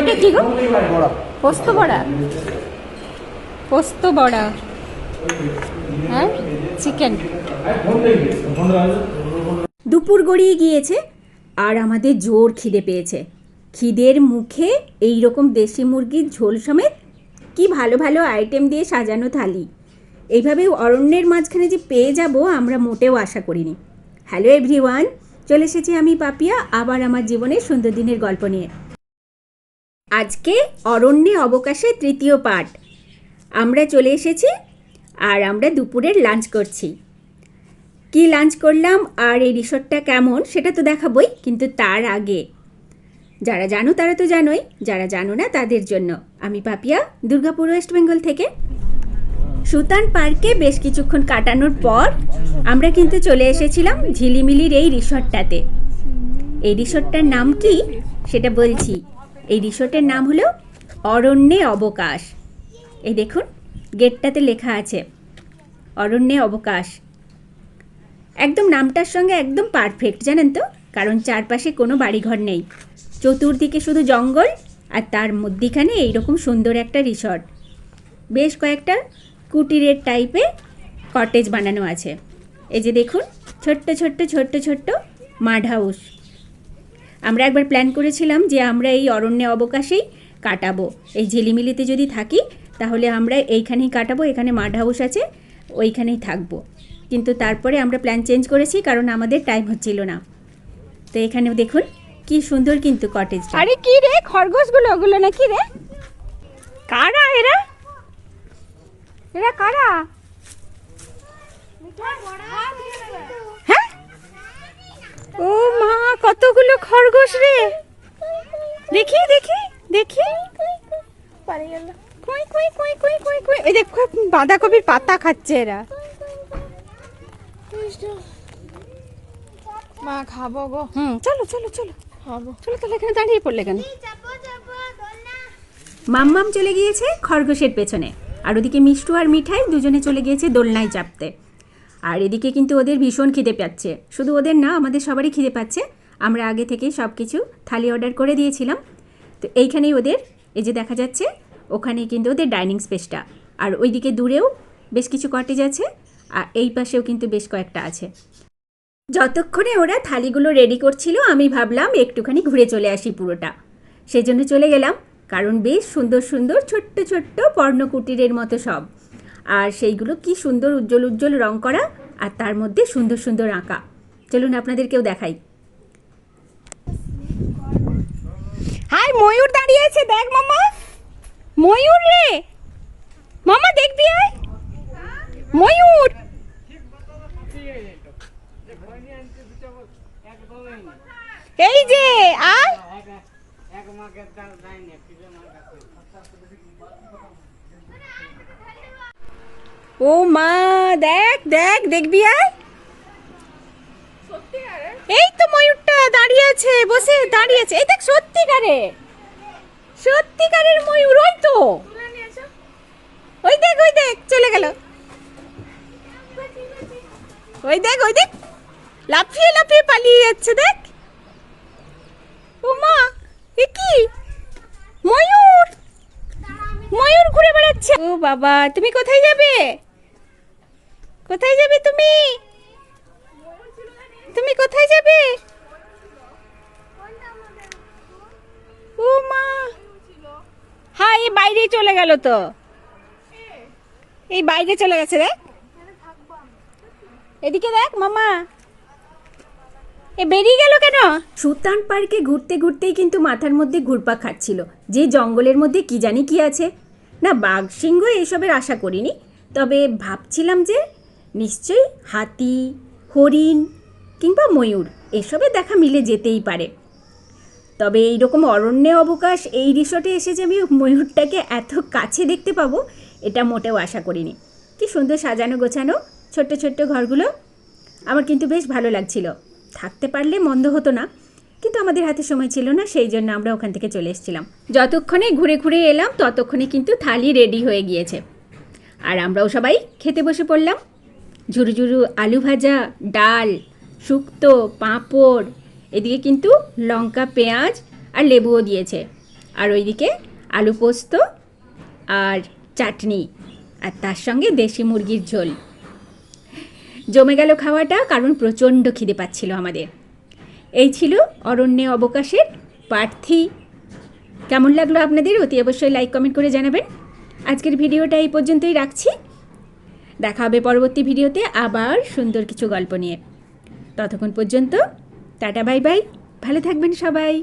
এটা কি গো? পোস্ত বড়া। পোস্ত বড়া। হ্যাঁ? চিকেন। দুপুর গড়িয়ে গিয়েছে, আর আমাদের জোর খিদে পেয়েছে। খিদের মুখে এই রকম দেশি মুরগির ঝোল সমেত কি ভালো ভালো আইটেম দিয়ে সাজানো থালি। এইভাবে অরণ্যের মাঝখানে যে পেয়ে যাব আমরা মোটেও আশা করিনি। হ্যালো এভরিওয়ান চলে এসেছি আমি পাপিয়া, আবার আমার জীবনের সুন্দর দিনের গল্প নিয়ে। আজকে অরণ্যে অবকাশে তৃতীয় পাঠ। আমরা চলে এসেছি আর আমরা দুপুরের লাঞ্চ করছি। কি লাঞ্চ করলাম আর এই রিসোর্টটা কেমন সেটা তো দেখাবই, কিন্তু তার আগে যারা জানো তারা তো জানোই, যারা জানো না তাদের জন্য। আমি পাপিয়া, দুর্গাপুর ওয়েস্ট বেঙ্গল থেকে। সুতান পার্কে বেশ কিছুক্ষণ কাটানোর পর আমরা কিন্তু চলে এসেছিলাম ঝিলিমিলির এই রিসর্টটাতে। এই রিসর্টটার নাম কি সেটা বলছি। এই রিসোর্টের নাম হলো অরণ্যে অবকাশ। এই দেখুন, গেটটাতে লেখা আছে, অরণ্যে অবকাশ। একদম নামটার সঙ্গে একদম পারফেক্ট, জানেন তো? কারণ চারপাশে কোনো বাড়িঘর নেই। চতুর্দিকে শুধু জঙ্গল, আর তার মধ্যিখানে এইরকম সুন্দর একটা রিসর্ট। বেশ কয়েকটা কুটিরের টাইপে কটেজ বানানো আছে। এই যে দেখুন, ছোট্ট ছোট্ট ছোট্ট ছোট্ট মাড হাউস। আমরা একবার প্ল্যান করেছিলাম যে আমরা এই অরণ্যে অবকাশেই কাটাবো। এই ঝিলিমিলিতে যদি থাকি, তাহলে আমরা এইখানেই কাটাবো, এখানে মাড হাউস আছে, ওইখানেই থাকব। কিন্তু তারপরে আমরা প্ল্যান চেঞ্জ করেছি, কারণ আমাদের টাইম হচ্ছিল না। তো এখানে দেখুন, কি সুন্দর কিন্তু কটেজ আরে কি রে? খরগোশগুলো ওগুলো না কি রে? কারা এরা? এরা কারা হ্যাঁ ও মা কতগুলো খরগোশ রে। দেখি দেখি দেখি। কুই কুই কুই কুই কুই কুই। এই দেখো বাঁধাকপির পাতা খাচ্ছে এরা। মা খাব গো। হুম চলো চলো চলো। খাব। চলো তাহলে এখানে দাঁড়িয়ে পড়লে কেন? মাম্মাম চলে গিয়েছে খরগোশের পেছনে। আর ওদিকে মিষ্টু আর মিঠাই দুজনে চলে গিয়েছে দোলনায় চাপতে। আর এদিকে কিন্তু ওদের ভীষণ খিদে পাচ্ছে। শুধু ওদের না আমাদের সবারই খিদে পাচ্ছে। আমরা আগে থেকেই সব কিছু থালি অর্ডার করে দিয়েছিলাম। তো এইখানেই ওদের, এই যে দেখা যাচ্ছে ওখানেই কিন্তু ওদের ডাইনিং স্পেসটা আর ওইদিকে দূরেও বেশ কিছু কটেজ আছে, আর এই পাশেও কিন্তু বেশ কয়েকটা আছে। যতক্ষণে ওরা থালিগুলো রেডি করছিল, আমি ভাবলাম একটুখানি ঘুরে চলে আসি পুরোটা। সেই জন্য চলে গেলাম, কারণ বেশ সুন্দর সুন্দর ছোট্ট ছোট্ট পর্ণকুটিরের মতো সব। আর সেইগুলো কি সুন্দর উজ্জ্বল উজ্জ্বল রং করা, আর তার মধ্যে সুন্দর সুন্দর আঁকা। চলুন আপনাদেরকেও দেখাই। ময়ূর দাঁড়িয়ে আছে, দেখ মামা। ময়ূর রে। মামা, দেখবি আয়। ময়ূর। এই যে, আয়। ও মা, দেখ দেখ, দেখবি আয়। এই তো ময়ূরটা দাঁড়িয়ে আছে, বসে দাঁড়িয়ে আছে। এই দেখ, সত্যিকারে। সত্যিকারের ময়ূর, ওই তো। ওই দেখ ওই দেখ, চলে গেল। ওই দেখ ওই দেখ। লাফিয়ে লাফিয়ে পালিয়ে যাচ্ছে, দেখ। ও মা, এ কি? ময়ূর! ময়ূর ঘুরে বেড়াচ্ছে। ও বাবা, তুমি কোথায় যাবে? কোথায় যাবে তুমি? তুমি কোথায় যাবে ও মা হ্যাঁ এই চলে গেল তো। এই বাইরে চলে গেছে দেখ। এদিকে দেখ মামা। এ বেরিয়ে গেল কেন? সুতান পার্কে ঘুরতে ঘুরতেই কিন্তু মাথার মধ্যে ঘুরপা খাচ্ছিল। যে জঙ্গলের মধ্যে কি জানি কি আছে। না, বাঘ, সিংহ এসবের আশা করিনি। তবে ভাবছিলাম যে নিশ্চয়ই হাতি, হরিণ কিংবা ময়ূর এসবে দেখা মিলে যেতেই পারে। তবে এই রকম অরণ্যে অবকাশ এই রিসোর্টে এসে যে আমি ময়ূরটাকে এত কাছে দেখতে পাবো, এটা মোটেও আশা করিনি। কি সুন্দর সাজানো গোছানো, ছোট্ট ছোট্ট ঘরগুলো। আমার কিন্তু বেশ ভালো লাগছিল। থাকতে পারলে মন্দ হতো না, কিন্তু আমাদের হাতে সময় ছিল না, সেই জন্য আমরা ওখান থেকে চলে এসেছিলাম। যতক্ষণে ঘুরে ঘুরে এলাম, ততক্ষণে কিন্তু থালি রেডি হয়ে গিয়েছে। আর আমরাও সবাই খেতে বসে পড়লাম। ঝুরু ঝুরু আলু ভাজা ডাল, শুক্তো, পাঁপড় এদিকে কিন্তু লঙ্কা, পেঁয়াজ আর লেবুও দিয়েছে। আর ওইদিকে আলু পোস্ত আর চাটনি আর তার সঙ্গে দেশি মুরগির ঝোল। জমে গেল খাওয়াটা, কারণ প্রচণ্ড খিদে পাচ্ছিল আমাদের। এই ছিল অরণ্যে অবকাশের প্রার্থী কেমন লাগল আপনাদের? অতি অবশ্যই লাইক কমেন্ট করে জানাবেন। আজকের ভিডিওটা এই পর্যন্তই রাখছি। দেখা হবে পরবর্তী ভিডিওতে আবার সুন্দর কিছু গল্প নিয়ে। ততক্ষণ পর্যন্ত টাটা বাই বাই। ভালো থাকবেন সবাই।